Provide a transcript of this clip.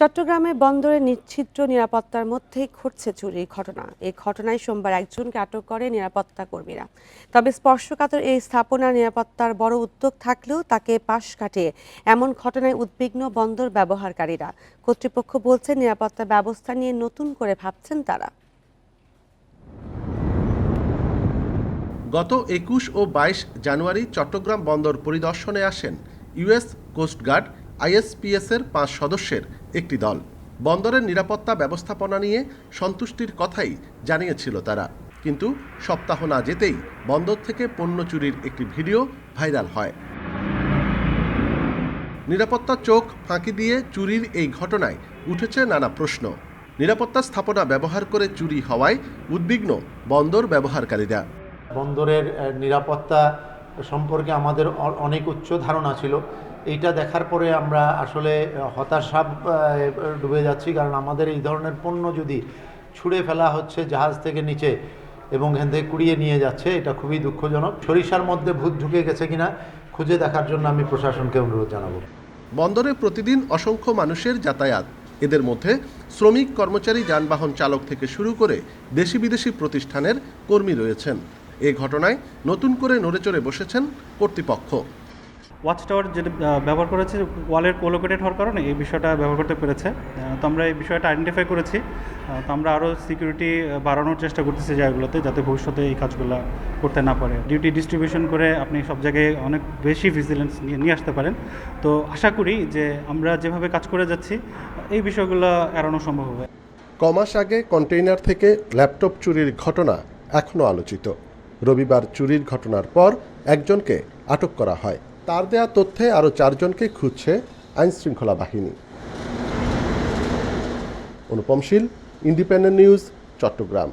চট্টগ্রামে বন্দরে নিচ্ছিদ্র নিরাপত্তার মধ্যেই ঘটছে চুরির ঘটনা। এই ঘটনায় সোমবার একজনকে আটক করে নিরাপত্তা কর্মীরা। তবে স্পর্শকাতর এই স্থাপনার নিরাপত্তার বড় উদ্যোগ থাকলেও তাকে পাশ কাটিয়ে এমন ঘটনায় উদ্বিগ্ন বন্দর ব্যবহারকারীরা। কর্তৃপক্ষ বলছে, নিরাপত্তা ব্যবস্থা নিয়ে নতুন করে ভাবছেন তারা। গত একুশ ও বাইশ জানুয়ারি চট্টগ্রাম বন্দর পরিদর্শনে আসেন ইউএস কোস্টগার্ড আইএসপিএসের পাঁচ সদস্যের একটি দল। বন্দরের নিরাপত্তা ব্যবস্থাপনা নিয়ে সন্তুষ্টির কথাই জানিয়েছিল তারা। কিন্তু সপ্তাহ না যেতেই বন্দর থেকে পণ্য চুরির একটি ভিডিও ভাইরাল হয়। নিরাপত্তা চোখ ফাঁকি দিয়ে চুরির এই ঘটনায় উঠেছে নানা প্রশ্ন। নিরাপত্তা স্থাপনা ব্যবহার করে চুরি হওয়ায় উদ্বিগ্ন বন্দর ব্যবহারকারীরা। বন্দরের নিরাপত্তা সম্পর্কে আমাদের অনেক উচ্চ ধারণা ছিল। এইটা দেখার পরে আমরা আসলে হতাশা ডুবে যাচ্ছি, কারণ আমাদের এই ধরনের পণ্য যদি ছুঁড়ে ফেলা হচ্ছে জাহাজ থেকে নিচে এবং এখান থেকে কুড়িয়ে নিয়ে যাচ্ছে, এটা খুবই দুঃখজনক। সরিষার মধ্যে ভূত ঢুকে গেছে কিনা, খুঁজে দেখার জন্য আমি প্রশাসনকে অনুরোধ জানাব। বন্দরে প্রতিদিন অসংখ্য মানুষের যাতায়াত। এদের মধ্যে শ্রমিক, কর্মচারী, যানবাহন চালক থেকে শুরু করে দেশি বিদেশি প্রতিষ্ঠানের কর্মী রয়েছেন। এ ঘটনায় নতুন করে নড়েচড়ে বসেছেন কর্তৃপক্ষ। ওয়াচ টাওয়ার যেটা ব্যবহার করেছে ওয়ালের কোলোকেটেড হওয়ার কারণে এই বিষয়টা ব্যবহার করতে পেরেছে। তো আমরা এই বিষয়টা আইডেন্টিফাই করেছি। তো আমরা আরও সিকিউরিটি বাড়ানোর চেষ্টা করতেছি জায়গাগুলোতে যাতে ভবিষ্যতে এই কাজগুলো করতে না পারে। ডিউটি ডিস্ট্রিবিউশন করে আপনি সব জায়গায় অনেক বেশি ভিজিলেন্স নিয়ে আসতে পারেন। তো আশা করি যে আমরা যেভাবে কাজ করে যাচ্ছি, এই বিষয়গুলো এড়ানো সম্ভব হবে। কমাস আগে কন্টেইনার থেকে ল্যাপটপ চুরির ঘটনা এখনও আলোচিত। রবিবার চুরির ঘটনার পর একজনকে আটক করা হয়। তার দেয়া তথ্যে আরও চারজনকে খুঁজছে আইনশৃঙ্খলা বাহিনী। Anupam Shil independent news Chittagong.